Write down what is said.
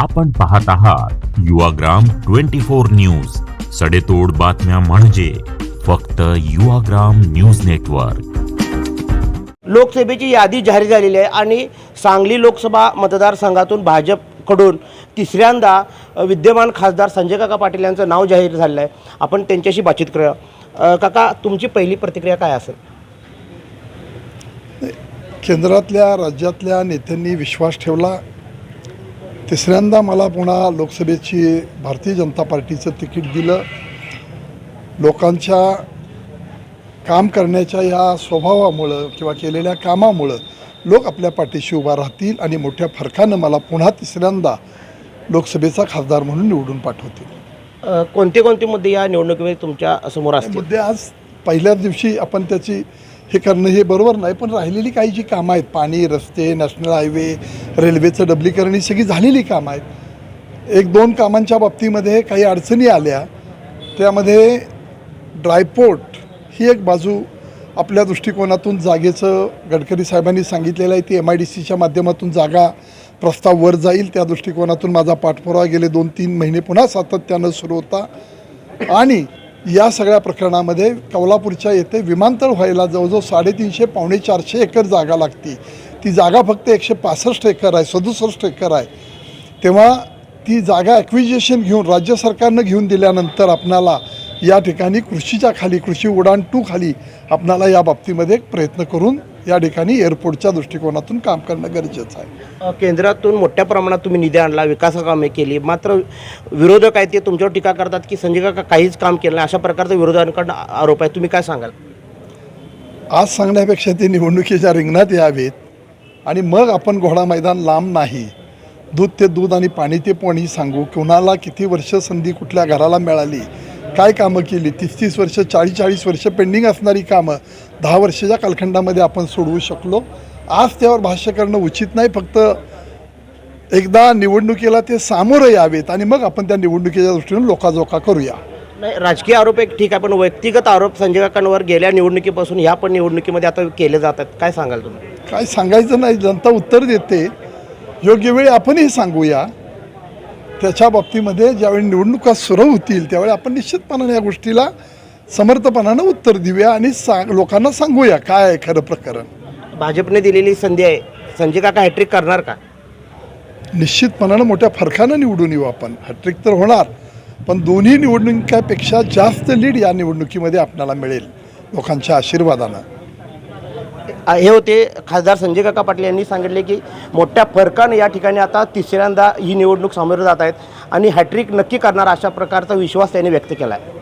आपण पाहत आहात युवाग्राम ट्वेंटी फोर न्यूज. सडेतोड बातम्या म्हणजे फक्त युवाग्राम न्यूज नेटवर्क. लोकसभेची यादी जाहीर झालेली आहे आणि सांगली लोकसभा मतदारसंघातून भाजपकडून तिसऱ्यांदा विद्यमान खासदार संजय काका पाटील यांचं नाव जाहीर झालेलं आहे. आपण त्यांच्याशी बातचीत करूया. काका तुमची पहिली प्रतिक्रिया काय असेल? केंद्रातल्या राज्यातल्या नेत्यांनी विश्वास ठेवला. तिसऱ्यांदा मला पुन्हा लोकसभेची भारतीय जनता पार्टीचं तिकीट दिलं. लोकांच्या काम करण्याच्या या स्वभावामुळं किंवा केलेल्या कामामुळं लोक आपल्या पाठीशी उभा राहतील आणि मोठ्या फरकानं मला पुन्हा तिसऱ्यांदा लोकसभेचा खासदार म्हणून निवडून पाठवतील. कोणते कोणते मुद्दे या निवडणुकीमध्ये तुमच्यासमोर असतील? मुद्दे आज पहिल्याच दिवशी आपण त्याची हे करणं हे बरोबर नाही पण राहिलेली काही जी कामं आहेत पाणी रस्ते नॅशनल हायवे रेल्वेचं डबलीकरण ही सगळी झालेली कामं आहेत. एक दोन कामांच्या बाबतीमध्ये काही अडचणी आल्या त्यामध्ये ड्रायपोर्ट ही एक बाजू आपल्या दृष्टिकोनातून जागेचं गडकरी साहेबांनी सांगितलेलं आहे ती एम आय डी सीच्या माध्यमातून जागा प्रस्ताव वर जाईल त्या दृष्टिकोनातून माझा पाठपुरावा गेले दोन तीन महिने पुन्हा सातत्यानं सुरू होता. आणि या सगळ्या प्रकरणामध्ये कौलापूरच्या येथे विमानतळ व्हायला जवळजवळ साडेतीनशे पावणे चारशे एकर जागा लागते. ती जागा फक्त एकशे पासष्ट एकर आहे सदुसष्ट एकर आहे. तेव्हा ती जागा ॲक्विजेशन घेऊन राज्य सरकारनं घेऊन दिल्यानंतर आपणाला या ठिकाणी कृषीच्या खाली कृषी उडान टू खाली आपणाला या बाबतीमध्ये एक प्रयत्न करून या ठिकाणी एअरपोर्टच्या दृष्टिकोनातून काम करणं गरजेचं आहे. केंद्रातून मोठ्या प्रमाणात तुम्ही निधी आणला विकास कामे केली. मात्र विरोधक आहेत ते तुमच्यावर टीका करतात की संजय काका काहीच काम केलं नाही. अशा प्रकारचा विरोधकांकडून आरोप आहे. तुम्ही काय सांगाल? आज सांगण्यापेक्षा ते निवडणुकीच्या रिंगणात यावेत. आणि मग आपण घोडा मैदान लांब नाही. दूध ते दूध आणि पाणी ते पाणी सांगू. कुणाला किती वर्ष संधी कुठल्या घराला मिळाली? काय कामं केली? तीस तीस वर्ष चाळीस चाळीस वर्ष पेंडिंग असणारी कामं. दहा वर्षाच्या कालखंडामध्ये आपण सोडवू शकलो. आज त्यावर भाष्य करणं उचित नाही. फक्त एकदा निवडणुकीला ते सामोरं यावेत आणि मग आपण त्या निवडणुकीच्या दृष्टीने लोकाजोका करूया. नाही राजकीय आरोप एक ठीक आहे पण व्यक्तिगत आरोप संजय काकांवर गेल्या निवडणुकीपासून ह्या पण निवडणुकीमध्ये आता केले जातात. काय सांगाल तुम्ही? काय सांगायचं नाही जनता उत्तर देते. योग्य वेळी आपणही सांगूया. त्याच्या बाबतीमध्ये ज्यावेळी निवडणुका सुरू होतील त्यावेळी आपण निश्चितपणाने या गोष्टीला समर्थपणानं उत्तर देऊया आणि सांग लोकांना सांगूया काय आहे खरं प्रकरण. भाजपने दिलेली संधी आहे. संजय काका हॅट्रिक करणार का? निश्चितपणानं मोठ्या फरकानं निवडून येऊ आपण. हॅट्रिक तर होणार पण दोन्ही निवडणुकापेक्षा जास्त लीड या निवडणुकीमध्ये आपल्याला मिळेल लोकांच्या आशीर्वादानं. हे होते. खासदार संजय काका पाटील यांनी सांगितले की मोठ्या फरकानं या ठिकाणी आता तिसऱ्यांदा ही निवडणूक सामोरे जात आहेत आणि हॅट्रिक नक्की करणार अशा प्रकारचा विश्वास त्यांनी व्यक्त केला आहे